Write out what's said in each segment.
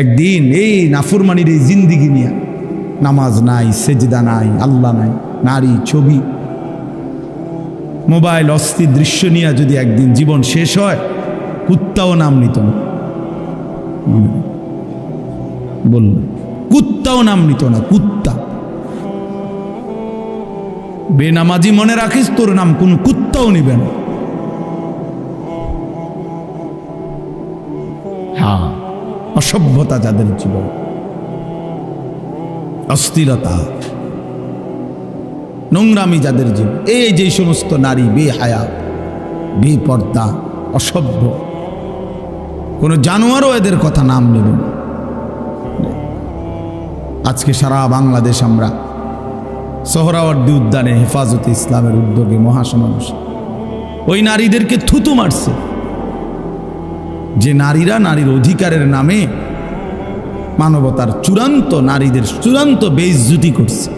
একদিন এই নাফুরমানির এই জিন্দিগি নিয়ে নামাজ নাই, সেজদা নাই, আল্লাহ নাই, নারী ছবি, মোবাইল অস্থির দৃশ্য নিয়ে যদি একদিন জীবন শেষ হয়, কুত্তাও নাম নিত না। বলল, কুত্তাও নাম নিত না, কুত্তা। বেনামাজি মনে রাখিস, তোর নাম কোন কুত্তাও নিবে না। অসভ্যতা যাদের জীবন অস্থিরতা। নোংরামি যাদের জীব এই যে সমস্ত নারী, বেহায়া, বেপর্দা, অসভ্য, কোনো জানোয়ারও এদের কথা নাম নেবে আজকে সারা বাংলাদেশ আমরা সোহরাওয়ার্দী উদ্যানে হেফাজতে ইসলামের উদ্যোগে মহাসমাবেশ। ওই নারীদেরকে থুতু মারছে। যে নারীরা নারীর অধিকারের নামে মানবতার চূড়ান্ত নারীদের চূড়ান্ত বেইজ্জুতি করছে।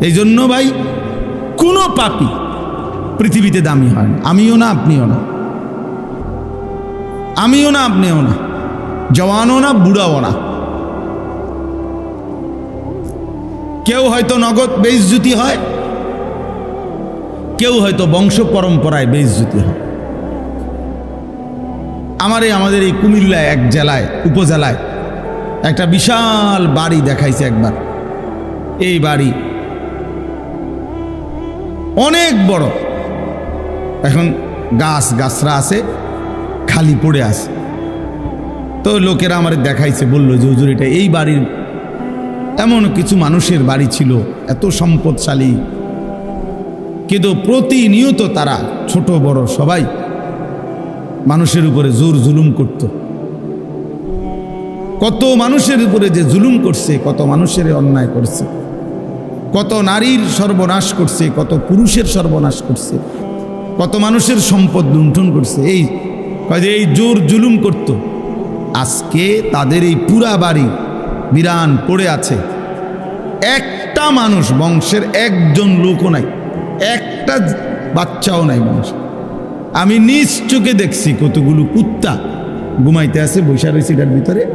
এই জন্য ভাই, কোনো পাপি পৃথিবীতে দামি হয় না। আমিও না, আপনিও না। আমিও না, আপনিও না। জওয়ানও না, বুড়াও না। কেউ হয়তো নগদ বেইজ্জুতি হয়, কেউ হয়তো বংশ পরম্পরায় বেইজ্জুতি হয়। আমার, আমাদের এই কুমিল্লায় এক জেলায়, উপজেলায় একটা বিশাল বাড়ি দেখাইছে একবার। এই বাড়ি অনেক বড়। এখন গাছ গাছরা আছে, খালি পড়ে আছে। তো লোকেরা আমার দেখাইছে, বলল যে, হুজুর, এটা এই বাড়ির এমন কিছু মানুষের বাড়ি ছিল, এত সম্পদশালী। কিন্তু প্রতিনিয়ত তারা, ছোট, বড়, সবাই মানুষের উপরে জোর জুলুম করত। কত মানুষের উপরে যে জুলুম করছে, কত মানুষের অন্যায় করছে। কত নারীর সর্বনাশ করছে, কত পুরুষের সর্বনাশ করছে। কত মানুষের সম্পদ লুণ্ঠন করছে। এই যে এই জোর জুলুম করত। আজকে তাদের এই পুরা বাড়ি বিরান পড়ে আছে। একটা মানুষ বংশের একজন লোকও নাই। একটা বাচ্চাও নাই মানুষ আমি নিজ চোখে দেখছি কতগুলো কুত্তা ঘুমাইতে আছে, বৈশা রয়েছে এটার ভিতরে।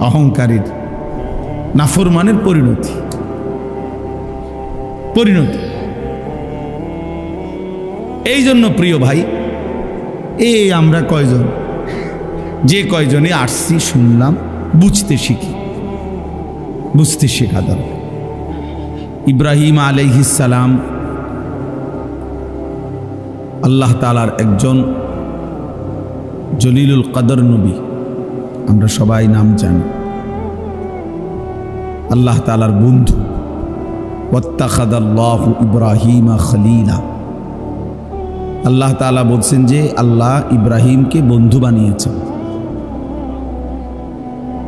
অহংকারীর নাফরমানের পরিণতি। পরিণতি। এই জন্য প্রিয় ভাই এই আমরা কয়জন? যে কয়জনে আসছি শুনলাম, বুঝতে শিখি। বুঝতে শেখা দরকার। ইব্রাহিম আলাইহিসালাম আল্লাহ তালার একজন জলিলুল কাদর নবী। আমরা সবাই নাম জানি। আল্লাহ তালার বন্ধু। ওত্তাখাদাল্লাহ ইব্রাহিমা খলিলা। আল্লাহ তালা বলছেন যে, আল্লাহ ইব্রাহিমকে বন্ধু বানিয়েছেন।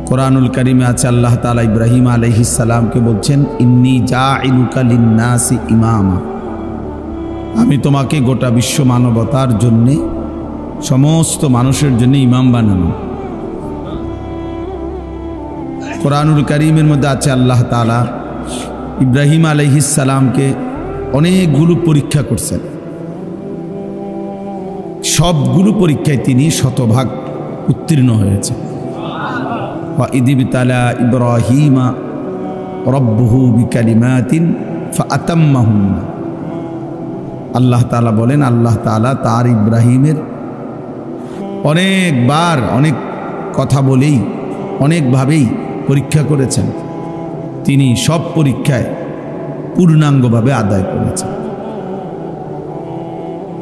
কোরআনুল করিমে আছে, আল্লাহ তালা ইব্রাহিম আলহিসাল্লামকে বলছেন, ইন্নি যা ইলুকালিন্নাসি ইমামা। আমি তোমাকে গোটা বিশ্ব মানবতার জন্যে, সমস্ত মানুষের জন্য ইমাম বানানো। কোরআনুল করিমের মধ্যে আছে আল্লাহ তালা ইব্রাহিম আলহিসাল্লামকে অনেকগুলো পরীক্ষা করছেন। সবগুলো পরীক্ষায় তিনি শতভাগ উত্তীর্ণ হয়েছে। ইদিবতালা ইব্রাহিমা রব্বহু বিকালিমাতিন ফাতাম্মাহুন্না আল্লাহ তালা বলেন, আল্লাহ তালা তার ইব্রাহিমের অনেকবার অনেক কথা বলেই, অনেকভাবেই পরীক্ষা করেছেন। তিনি সব পরীক্ষায় পূর্ণাঙ্গভাবে আদায় করেছেন।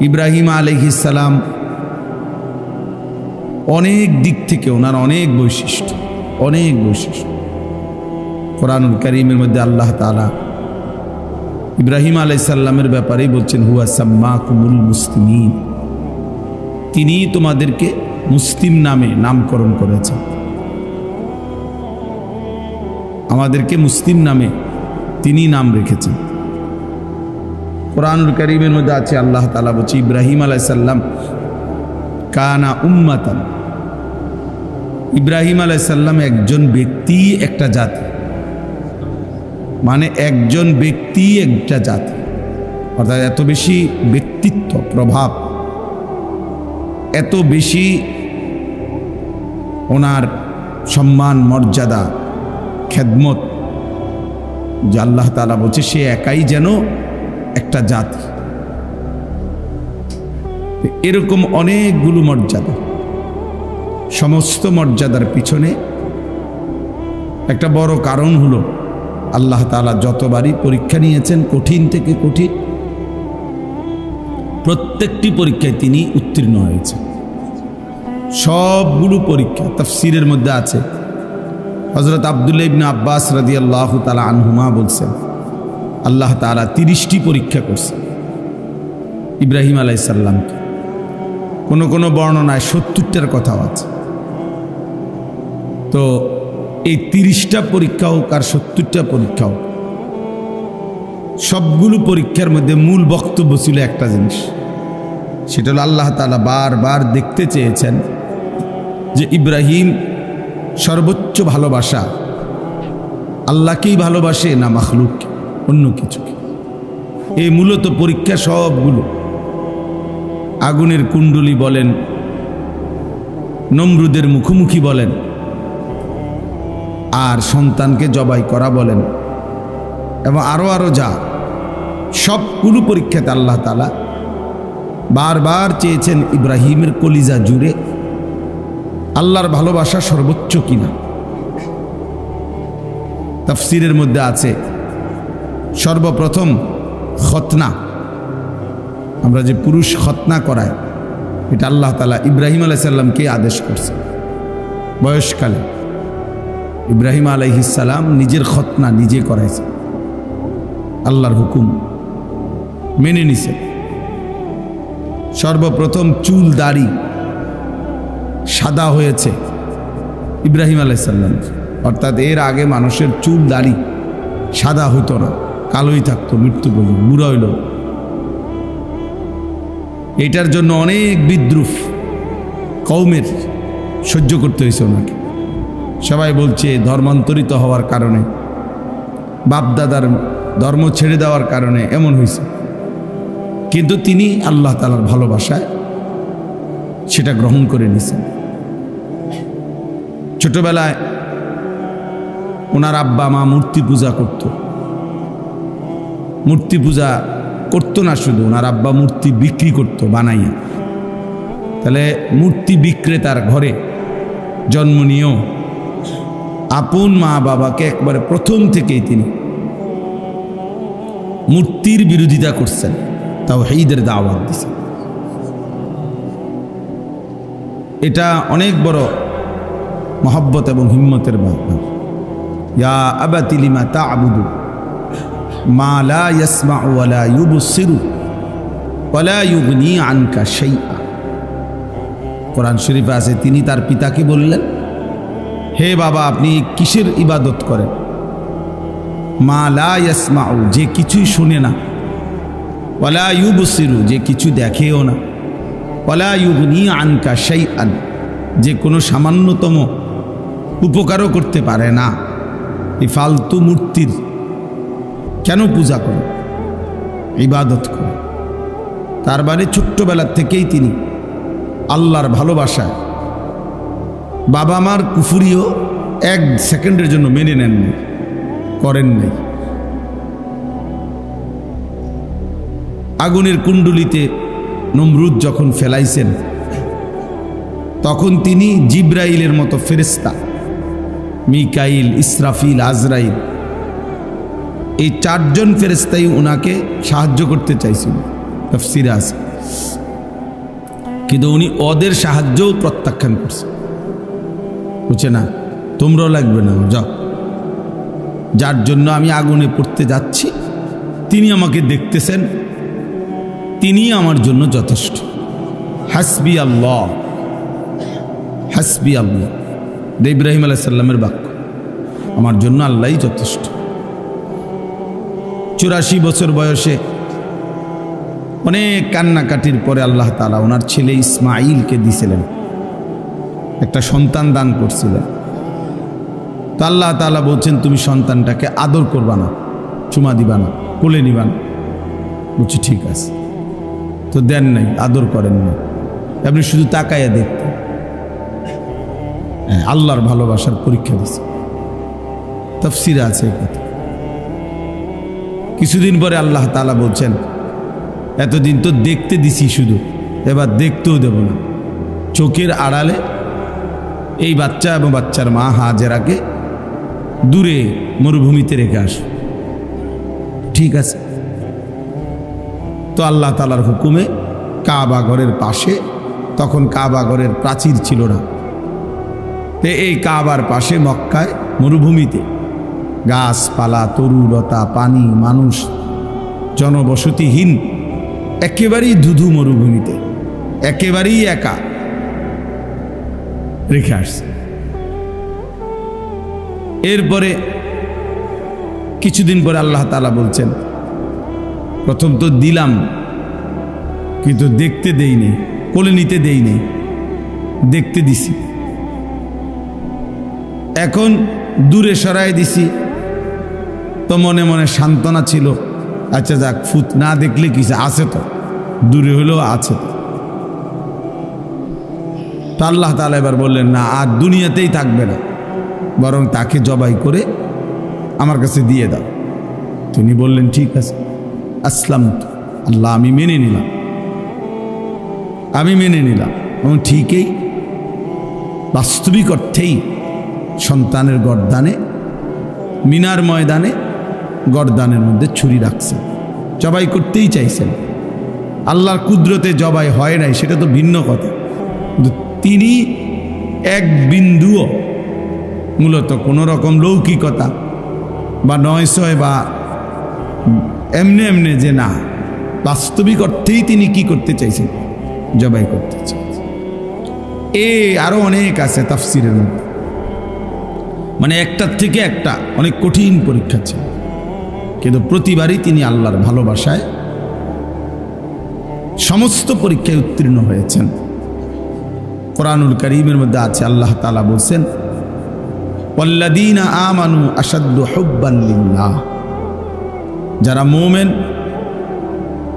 ইব্রাহিম আলহিসাল্লাম অনেক দিক থেকে ওনার অনেক বৈশিষ্ট্য অনেক বৈশিষ্ট্য। কোরআনুল করিমের মধ্যে আল্লাহ তালা ইব্রাহিম আলাইসাল্লামের ব্যাপারেই বলছেন, হুয়া সাম্মা কুমুল মুসলিম তিনি তোমাদেরকে মুসলিম নামে নামকরণ করেছেন। আমাদেরকে মুসলিম নামে তিনি নাম রেখেছেন। কোরআনুল করিমের মধ্যে আছে, আল্লাহ তালা বলছে, ইব্রাহিম আলাইসাল্লাম কানা উম্মাতান। ইব্রাহিম আলাইসাল্লাম একজন ব্যক্তি, একটা জাতি। মানে একজন ব্যক্তি একটা জাতি। অর্থাৎ এত বেশি ব্যক্তিত্ব, প্রভাব। এত বেশি ওনার সম্মান, মর্যাদা, খেদমত যে আল্লাহ তালা বলছে সে একাই যেন একটা জাতি। এরকম অনেকগুলো মর্যাদা। সমস্ত মর্যাদার পিছনে একটা বড় কারণ হলো আল্লাহ তালা যতবারই পরীক্ষা নিয়েছেন কঠিন থেকে কঠিন, প্রত্যেকটি পরীক্ষায় তিনি উত্তীর্ণ হয়েছেন। সবগুলো পরীক্ষা তফসিরের মধ্যে আছে। হজরত আবদুল্লা ইবনে আব্বাস রাজি আল্লাহ তালা আনহুমা বলছেন, আল্লাহ তালা তিরিশটি পরীক্ষা করছেন ইব্রাহিম আলাইসাল্লামকে কোনো কোনো বর্ণনায় সত্তরটার কথাও আছে। তো এই তিরিশটা পরীক্ষা হোক আর সত্তরটা পরীক্ষা হোক, সবগুলো পরীক্ষার মধ্যে মূল বক্তব্য ছিল একটা জিনিস। সেটা হলো আল্লাহ তালা বারবার দেখতে চেয়েছেন যে ইব্রাহিম সর্বোচ্চ ভালোবাসা আল্লাহকেই ভালোবাসে না মাখলুক অন্য কিছুকে। এই মূলত পরীক্ষা সবগুলো। আগুনের কুণ্ডলি বলেন, নমরুদের মুখোমুখি বলেন আর সন্তানকে জবাই করা বলেন। এবং আরও আরও যা। সবগুলো পরীক্ষাতে আল্লাহ তালা বারবার চেয়েছেন ইব্রাহিমের কলিজা জুড়ে আল্লাহর ভালোবাসা সর্বোচ্চ কিনা। তফসিরের মধ্যে আছে, সর্বপ্রথম খতনা। আমরা যে পুরুষ খতনা করায়, এটা আল্লাহ তালা ইব্রাহিম আলাইসাল্লামকে আদেশ করছে। বয়সকালে। ইব্রাহিম আলাইহিসাল্লাম নিজের খতনা নিজে করাইছে। আল্লাহর হুকুম মেনে নিছে। সর্বপ্রথম চুল দাড়ি সাদা হয়েছে ইব্রাহিম আলাইসাল্লাম অর্থাৎ এর আগে মানুষের চুল দাড়ি সাদা হইতো না, কালোই থাকতো, মৃত্যু পর্যন্ত বুড়া হইল। এটার জন্য অনেক বিদ্রুপ কৌমের সহ্য করতে হয়েছে ওনাকে। সবাই বলছে, ধর্মান্তরিত হওয়ার কারণে, বাপদাদার ধর্ম ছেড়ে দেওয়ার কারণে এমন হয়েছে। কিন্তু তিনি আল্লাহ তালার ভালোবাসায় সেটা গ্রহণ করে নিছেন ছোটবেলায় ওনার আব্বা, মা মূর্তি পূজা করত। মূর্তি পূজা করতো না শুধু, ওনার আব্বা মূর্তি বিক্রি করত, বানাইয়া। তাহলে মূর্তি বিক্রেতার ঘরে জন্ম নিয়েও আপন মা বাবাকে একবারে প্রথম থেকেই তিনি মূর্তির বিরোধিতা করছেন তাও হেইদের দাওয়াত দিছে এটা অনেক বড় মহব্বত এবং হিম্মতের ব্যাপার। আবুদু ওয়ালা ওয়ালা ইউগনি কোরআন শরীফে আছে, তিনি তার পিতাকে বললেন হে বাবা, আপনি কিসের ইবাদত করেন? মা লা ইয়াসমাউ, যে কিছুই শুনে না। ওয়ালা ইউবসিরু, যে কিছু দেখেও না। ওয়ালা ইউগনি আনকা শাইআন, যে কোনো সামান্যতম উপকারও করতে পারে না। এই ফালতু মূর্তির কেন পূজা করে ইবাদত করে তার বাড়ি ছোট্টবেলার থেকেই তিনি আল্লাহর ভালোবাসায় বাবা মার কুফুরিও এক সেকেন্ডের জন্য মেনে নেননি, করেন নাই। আগুনের কুণ্ডলিতে নমরুদ যখন ফেলাইছেন, তখন তিনি জিব্রাইলের মতো ফেরেস্তা মিকাইল, ইসরাফিল, আজরাইল, এই চারজন ফেরেস্তাই ওনাকে সাহায্য করতে চাইছিল আছে। কিন্তু উনি ওদের সাহায্যও প্রত্যাখ্যান করছে বুঝছে না? তোমরাও লাগবে না, যাও। যার জন্য আমি আগুনে পড়তে যাচ্ছি, তিনি আমাকে দেখতেছেন, তিনি আমার জন্য যথেষ্ট। হাসবি আল্লাহ হাসবি আল্লাহ। ইব্রাহিম আলাইসাল্লামের বাক্য। আমার জন্য আল্লাহই যথেষ্ট। চুরাশি বছর বয়সে অনেক কান্নাকাটির পরে আল্লাহ তালা ওনার ছেলে ইসমাইলকে দিছিলেন। একটা সন্তান দান করছিলেন তো আল্লাহ তালা বলছেন তুমি সন্তানটাকে আদর করবা না চুমা দিবা না কোলে নিবা না। বলছি ঠিক আছে। তো দেন নাই আদর করেন না আপনি শুধু তাকাইয়া দেখতেন হ্যাঁ, আল্লাহর ভালোবাসার পরীক্ষা দিচ্ছে তফসিরে আছে কথা। কিছুদিন পরে আল্লাহ তালা বলছেন এতদিন তো দেখতে দিছি শুধু এবার দেখতেও দেব না। চোখের আড়ালে এই বাচ্চা এবং বাচ্চার মা হাজেরাকে দূরে মরুভূমিতে রেখে আস। ঠিক আছে। তো আল্লাহ তালার হুকুমে কাবা ঘরের পাশে, তখন কাবা ঘরের প্রাচীর ছিল না। তো এই কাবার পাশে মক্কায় মরুভূমিতে গাছপালা, তরুলতা, পানি, মানুষ, জনবসতিহীন, একেবারেই ধুধু মরুভূমিতে, একেবারেই একা রেখে আসছে। এরপরে কিছুদিন পরে আল্লাহ তালা বলছেন, প্রথম তো দিলাম, কিন্তু দেখতে দেইনি, কোলে নিতে দেইনি, দেখতে দিছি। এখন দূরে সরাই দিছি। তো মনে মনে সান্ত্বনা ছিল আচ্ছা যাক, ফুত না দেখলে কিছু আছে তো। দূরে হলেও আছে তো। তো আল্লাহ তালা এবার বললেন, না, আর দুনিয়াতেই থাকবে না। বরং তাকে জবাই করে আমার কাছে দিয়ে দাও। তিনি বললেন, ঠিক আছে। আসলাম তো আল্লাহ, আমি মেনে নিলাম। আমি মেনে নিলাম। এবং ঠিকই বাস্তবিক অর্থেই সন্তানের গরদানে, মিনার ময়দানে গরদানের মধ্যে ছুরি রাখছেন। জবাই করতেই চাইছেন। আল্লাহর কুদরতে জবাই হয় নাই, সেটা তো ভিন্ন কথা। তিনি এক বিন্দুও, মূলত কোনো রকম লৌকিকতা বা নয়সয় বা এমনি এমনি যে না, বাস্তবিক অর্থেই তিনি কি করতে চাইছেন? জবাই করতে চাইছেন। এ আরও অনেক আছে তাফসিরের মধ্যে। মানে একটার থেকে একটা অনেক কঠিন পরীক্ষা ছিল। কিন্তু প্রতিবারই তিনি আল্লাহর ভালোবাসায় সমস্ত পরীক্ষায় উত্তীর্ণ হয়েছেন। কোরআনুল করিমের মধ্যে আছে, আল্লাহ তালা বলছেন হব্বাল্লিল্লাহ যারা মোমেন,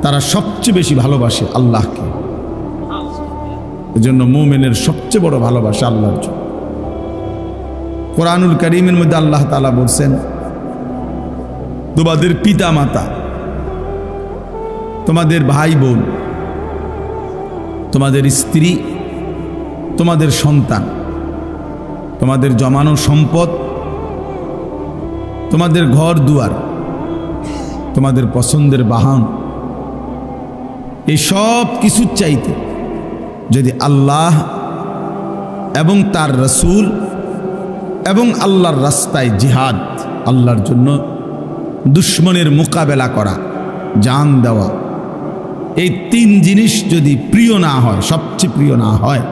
তারা সবচেয়ে বেশি ভালোবাসে আল্লাহকে। এজন্য মোমেনের সবচেয়ে বড় ভালোবাসা আল্লাহর জন্য। কোরআনুল করিমের মধ্যে আল্লাহ তালা বলছেন, তোমাদের পিতা মাতা তোমাদের ভাই বোন, তোমাদের স্ত্রী তোমাদের সন্তান, তোমাদের জমানো সম্পদ, তোমাদের ঘর দুয়ার, তোমাদের পছন্দের বাহন, এই সব কিছুর চাইতে যদি আল্লাহ এবং তার রসুল এবং আল্লাহর রাস্তায় জিহাদ, আল্লাহর জন্য দুশ্মনের মোকাবেলা করা, জান দেওয়া, এই তিন জিনিস যদি প্রিয় না হয়, সবচেয়ে প্রিয় না হয়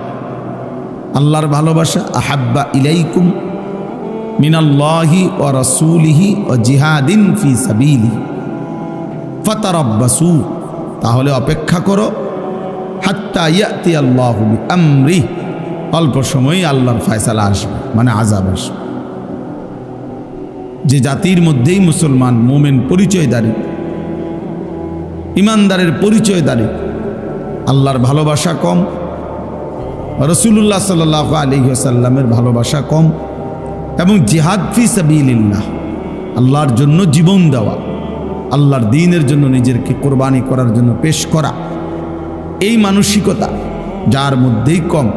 আল্লাহর ভালোবাসা, আহাব্বা ইলাইকুম মিনাল্লাহি ও রসুলিহি ও জিহাদিন ফি সাবিলি ফতারব্বাসু, তাহলে অপেক্ষা করো, হাত্তা ইয়াতি আল্লাহ আমরি অল্প সময়ই আল্লাহর ফয়সালা আসবে মানে আজাব আসবে। যে জাতির মধ্যেই মুসলমান, মোমেন পরিচয় পরিচয়দারী, ইমানদারের পরিচয় পরিচয়দারী, আল্লাহর ভালোবাসা কম রসুল্লাহ সাল্লাহ আলিহাসাল্লামের ভালোবাসা কম এবং জিহাদ ফি সাবিল্লাহ আল্লাহর জন্য জীবন দেওয়া, আল্লাহর দিনের জন্য নিজেরকে কোরবানি করার জন্য পেশ করা, এই মানসিকতা যার মধ্যেই কম,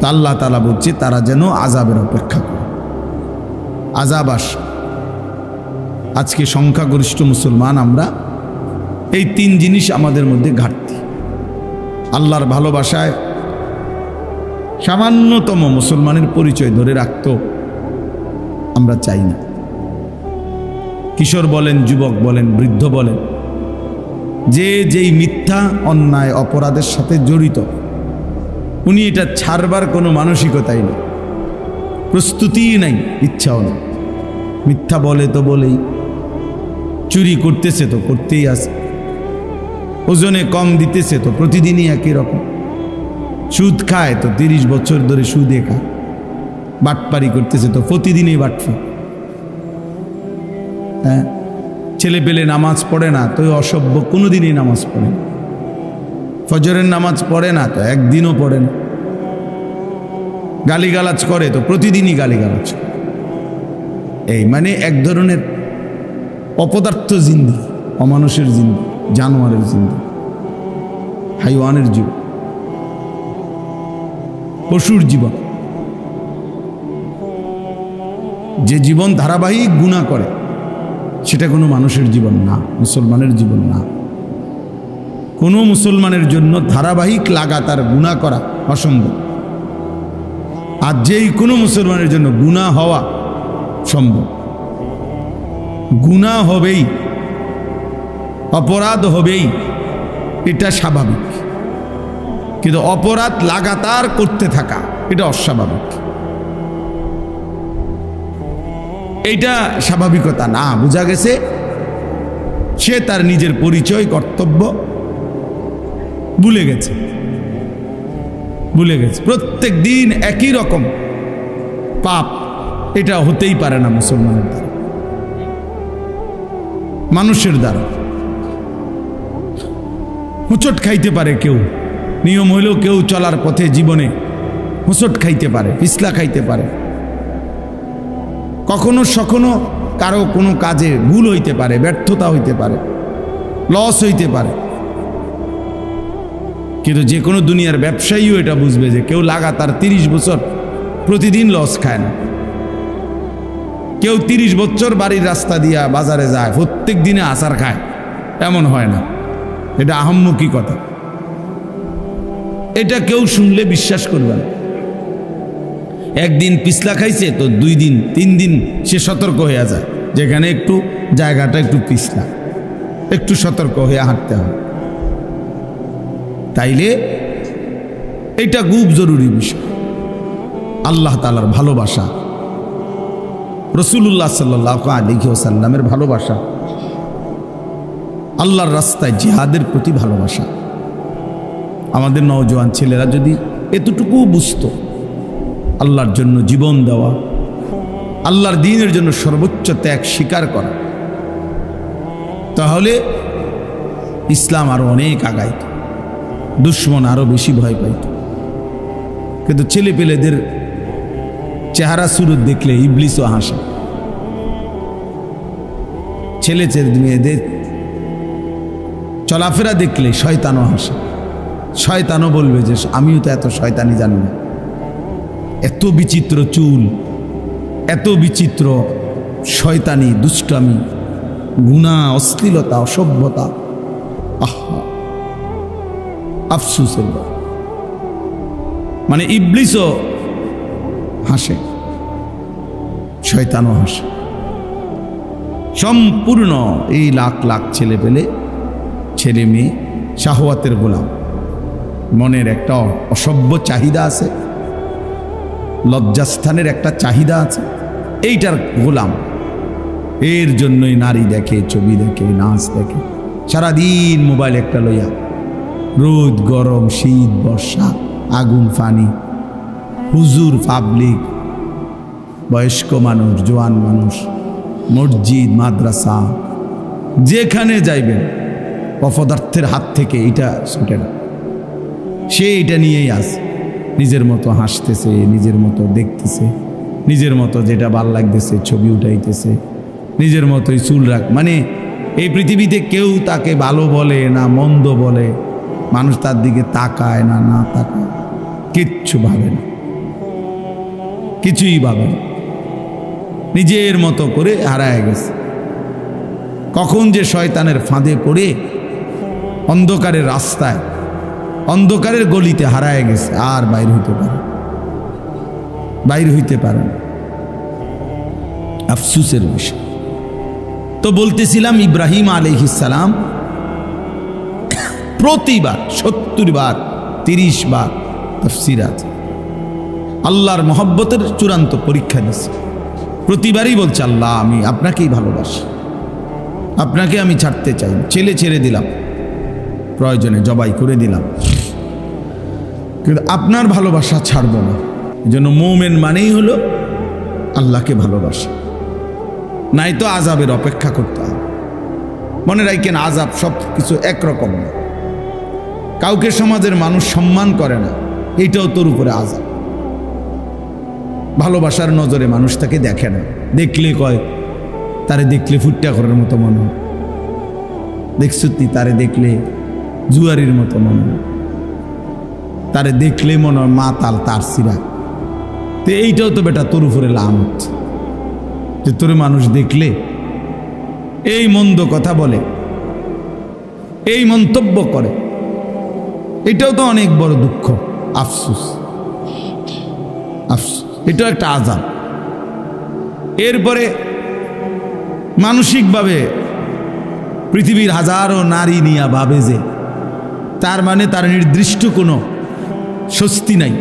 তা আল্লাহ তালা বলছে তারা যেন আজাবের অপেক্ষা করে। আজাব আস। আজকে সংখ্যাগরিষ্ঠ মুসলমান আমরা, এই তিন জিনিস আমাদের মধ্যে ঘাটতি। আল্লাহর ভালোবাসায় সামান্যতম মুসলমানের পরিচয় ধরে রাখত আমরা চাই না। কিশোর বলেন, যুবক বলেন, বৃদ্ধ বলেন, যে যেই মিথ্যা, অন্যায়, অপরাধের সাথে জড়িত, উনি এটা ছাড়বার কোনো মানসিকতাই নেই, প্রস্তুতিই নাই, ইচ্ছাও নেই। মিথ্যা বলে তো বলেই, চুরি করতেছে তো করতেই আছে, ওজনে কম দিতেছে তো প্রতিদিনই একই রকম। সুদ খায় তো তিরিশ বছর ধরে সুদে খায়। বাটপারি করতেছে তো প্রতিদিনই বাটফা হ্যাঁ ছেলে পেলে নামাজ পড়ে না, তো অসভ্য কোনোদিনই নামাজ পড়ে না। ফজরের নামাজ পড়ে না তো একদিনও পড়ে না। গালিগালাজ করে তো প্রতিদিনই গালিগালাজ। এই মানে এক ধরনের অপদার্থ জিন্দি, অমানুষের জিন্দি, জানোয়ারের জিন্দি, হাইওয়ানের জীবন। পশুর জীবন। যে জীবন ধারাবাহিক গুণা করে, সেটা কোনো মানুষের জীবন না, মুসলমানের জীবন না। কোনো মুসলমানের জন্য ধারাবাহিক লাগাতার গুণা করা অসম্ভব। আর যেই কোনো মুসলমানের জন্য গুণা হওয়া সম্ভব। গুণা হবেই, অপরাধ হবেই, এটা স্বাভাবিক। কিন্তু অপরাধ লাগাতার করতে থাকা, এটা অস্বাভাবিক। এইটা স্বাভাবিকতা না, বোঝা গেছে? সে তার নিজের পরিচয়, কর্তব্য ভুলে গেছে। ভুলে গেছে। প্রত্যেক দিন একই রকম পাপ, এটা হতেই পারে না মুসলমানের দ্বারা। মানুষের দ্বারা। হুচট খাইতে পারে কেউ। নিয়ম হইলেও কেউ চলার পথে জীবনে হুচট খাইতে পারে, পিছলা খাইতে পারে। কখনো সখনো কারও কোনো কাজে ভুল হইতে পারে, ব্যর্থতা হইতে পারে লস হইতে পারে। কিন্তু যে কোনো দুনিয়ার ব্যবসায়ীও এটা বুঝবে যে কেউ লাগাতার তিরিশ বছর প্রতিদিন লস খায় না। কেউ তিরিশ বছর বাড়ির রাস্তা দিয়া বাজারে যায়, প্রত্যেক দিনে আচার খায়, এমন হয় না। এটা আহম্মুখী কথা। এটা কেউ শুনলে বিশ্বাস করবে না। একদিন পিছলা খাইছে তো দুই দিন, তিন দিন সে সতর্ক হয়ে যায়। যেখানে একটু জায়গাটা একটু পিছলা, একটু সতর্ক হয়ে হাঁটতে হয়। তাইলে এটা খুব জরুরি বিষয়। আল্লাহ তালার ভালোবাসা রসুল্লাহ সাল্লাহ আলিহি ওসাল্লামের ভালোবাসা, আল্লাহর রাস্তায় জিহাদের প্রতি ভালোবাসা। আমাদের নওজোয়ান ছেলেরা যদি এতটুকু বুঝতো, আল্লাহর জন্য জীবন দেওয়া, আল্লাহর দিনের জন্য সর্বোচ্চ ত্যাগ স্বীকার করা, তাহলে ইসলাম আরও অনেক আগাইত, দুশ্মন আরও বেশি ভয় পাইত। কিন্তু ছেলে পেলেদের চেহারা সুরত দেখলে ইবলিসও হাসে। ছেলে ছেলে মেয়েদের চলাফেরা দেখলে শয়তানও হাসে। শয়তানও বলবে যে, আমিও তো এত শয়তানি জানি না। এত বিচিত্র চুল, এত বিচিত্র শয়তানি, দুষ্টামি, গুণা, অশ্লীলতা, অসভ্যতা। আহা আফসুসের। মানে ইবলিসও হাসে, শয়তানও হাসে। সম্পূর্ণ এই লাখ লাখ ছেলে পেলে ছেলে মেয়ে শাহওয়াতের গোলাম। মনের একটা অসভ্য চাহিদা আছে, লজ্জাস্থানের একটা চাহিদা আছে। এইটার গোলাম। এর জন্যই নারী দেখে, ছবি দেখে, নাচ দেখে, সারাদিন মোবাইল একটা লইয়া, রোদ, গরম, শীত, বর্ষা, আগুন, ফানি, হুজুর, পাবলিক, বয়স্ক মানুষ, জোয়ান মানুষ, মসজিদ, মাদ্রাসা, যেখানে যাইবেন, অপদার্থের হাত থেকে এটা ছুটে না। সে এটা নিয়েই আস নিজের মতো হাসতেছে, নিজের মতো দেখতেছে, নিজের মতো যেটা ভালো লাগতেছে ছবি উঠাইতেছে, নিজের মতোই চুল রাখ মানে এই পৃথিবীতে কেউ তাকে ভালো বলে না মন্দ বলে, মানুষ তার দিকে তাকায় না না তাকায় কিচ্ছু ভাবে না, কিছুই ভাবে না, নিজের মতো করে হারায় গেছে। কখন যে শয়তানের ফাঁদে পড়ে, অন্ধকারের রাস্তায় অন্ধকারের গলিতে হারায় গেছে, আর বাইর হইতে পারে বাইর হইতে পারে আফসুসের বিষয়। তো বলতেছিলাম ইব্রাহিম আলহিসাম প্রতিবার, সত্তর বার, তিরিশ বার তফসির আল্লাহর মহব্বতের চূড়ান্ত পরীক্ষা দিচ্ছে প্রতিবারই বলছে, আল্লাহ, আমি আপনাকেই ভালোবাসি। আপনাকে আমি ছাড়তে চাই। ছেলে ছেড়ে দিলাম। প্রয়োজনে জবাই করে দিলাম। কিন্তু আপনার ভালোবাসা ছাড়ব না। জন্য মোমেন মানেই হলো আল্লাহকে ভালোবাসা। নাই তো আজাবের অপেক্ষা করতে হবে। মনে রাখেন আজাব সব কিছু একরকম না। কাউকে সমাজের মানুষ সম্মান করে না এইটাও তোর উপরে আজাব ভালোবাসার নজরে মানুষ তাকে দেখে না। দেখলে কয়, তারে দেখলে ফুটটা করার মতো মনে দেখছ তুই তারে দেখলে জুয়ারির মতো মনে হয়। তারে দেখলে মনে হয় মা তাল তার সিরা। তো এইটাও তো বেটা তোর উপরে লাম হচ্ছে যে তোর মানুষ দেখলে এই মন্দ কথা বলে, এই মন্তব্য করে, এটাও তো অনেক বড় দুঃখ। আফসুস। আফসুস। এটাও একটা আজাব এরপরে মানসিকভাবে পৃথিবীর হাজারো নারী নিয়া ভাবে যে, তার মানে তার নির্দিষ্ট কোনো স্বস্তি নাই।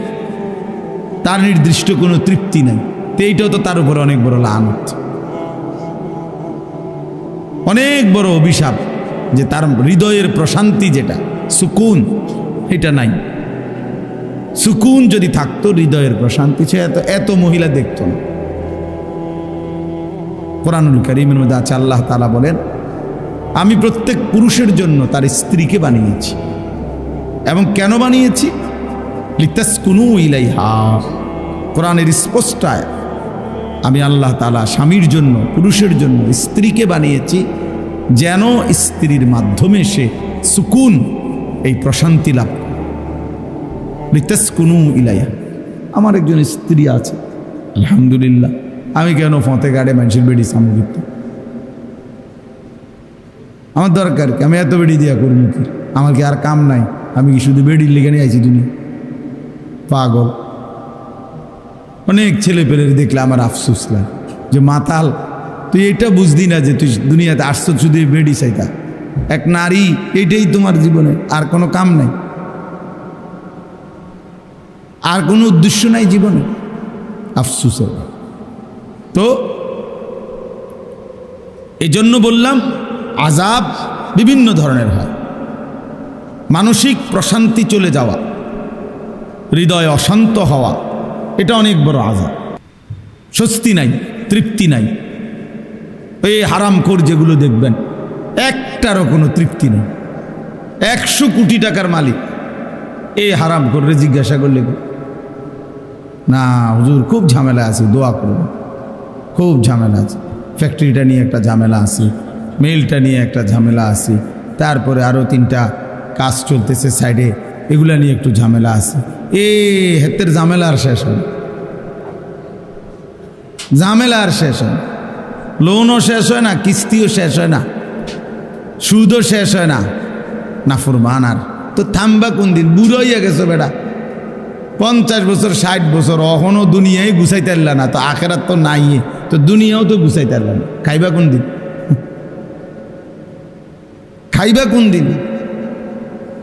তার নির্দিষ্ট কোনো তৃপ্তি নাই। তো এইটাও তো তার উপরে অনেক বড় লান অনেক বড় অভিশাপ যে তার হৃদয়ের প্রশান্তি যেটা, সুকুন, এটা নাই। সুকুন যদি থাকতো, হৃদয়ের প্রশান্তি সে এত এত মহিলা দেখতো না। কোরআনুল করিমের মধ্যে আছে, আল্লাহ তালা বলেন, আমি প্রত্যেক পুরুষের জন্য তার স্ত্রীকে বানিয়েছি। এবং কেন বানিয়েছি? লিতাস কুনু ইলাইহা। কোরআনের স্পষ্ট আয়াত। আমি আল্লাহ তালা স্বামীর জন্য, পুরুষের জন্য, স্ত্রীকে বানিয়েছি যেন স্ত্রীর মাধ্যমে সে সুকুন, এই প্রশান্তি লাভ করে। লিতাস কুনু ইলাইহা। আমার একজন স্ত্রী আছে, আলহামদুলিল্লাহ। আমি কেন ফতে গাড়ে মানুষের বেড়ি সামগ্রিত আমার দরকার কি? আমি এত বেড়ি দিয়া করব কি? আমার কি আর কাম নাই? আমি কি শুধু বেডির লেগে নিয়ে আইছি দুনিয়া? পাগল। অনেক ছেলে পেলের দেখলে আমার আফসোস লাগে যে, মাতাল, তুই এটা বুঝদি না যে তুই দুনিয়াতে আসছো, শুধু বেডি চাইতা এক নারী এইটাই তোমার জীবনে, আর কোনো কাম নাই। আর কোনো উদ্দেশ্য নাই জীবনে। ব্যাপার। তো এই জন্য বললাম আজাব বিভিন্ন ধরনের হয়। মানসিক প্রশান্তি চলে যাওয়া। হৃদয় অশান্ত হওয়া, এটা অনেক বড় আজাব। স্বস্তি নাই, তৃপ্তি নাই। এই হারামখোর যেগুলো দেখবেন, একটারও কোনো তৃপ্তি নেই। একশো কোটি টাকার মালিক এই হারাম করে জিজ্ঞাসা করলে? না, হুজুর, খুব ঝামেলা আছে, দোয়া করব খুব ঝামেলা আছে। ফ্যাক্টরিটা নিয়ে একটা ঝামেলা আছে, মেলটা নিয়ে একটা ঝামেলা আছে, তারপরে আরও তিনটা কাজ চলতেছে সাইডে। এগুলা নিয়ে একটু ঝামেলা আছে। এ, হেতের ঝামেলা আর শেষ হয় ঝামেলা আর শেষ হয় লোনও শেষ হয় না, কিস্তিও শেষ হয় না, সুদও শেষ হয় না। নাফরমান আর। তো থামবা কোন দিন? বুড়ো হইয়া গেছো বেটা। পঞ্চাশ বছর, ষাট বছর অহনও দুনিয়ায় গুছাইতে পারলা না, তো আখেরাত তো নাই তো দুনিয়াও তো গুছাইতে পারলা না। খাইবা কোন দিন? খাইবা কোন দিন?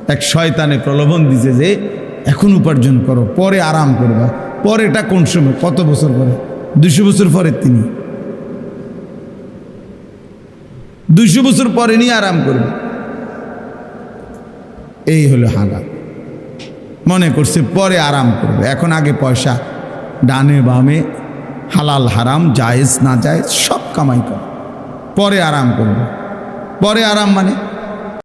এক শয়তানে প্রলোভন দিছে যে, এখন উপার্জন করো, পরে আরাম করবা। পরেটা কোন সময়? কত বছর পরে? দুশো বছর পরে তিনি। দুইশো বছর পরে নিয়ে আরাম করবে। এই হলো হাগা মনে করছে পরে আরাম করবে। এখন আগে পয়সা, ডানে বামে, হালাল হারাম, জায়েজ না জায়েজ, সব কামাই করে। পরে আরাম করবে। পরে আরাম মানে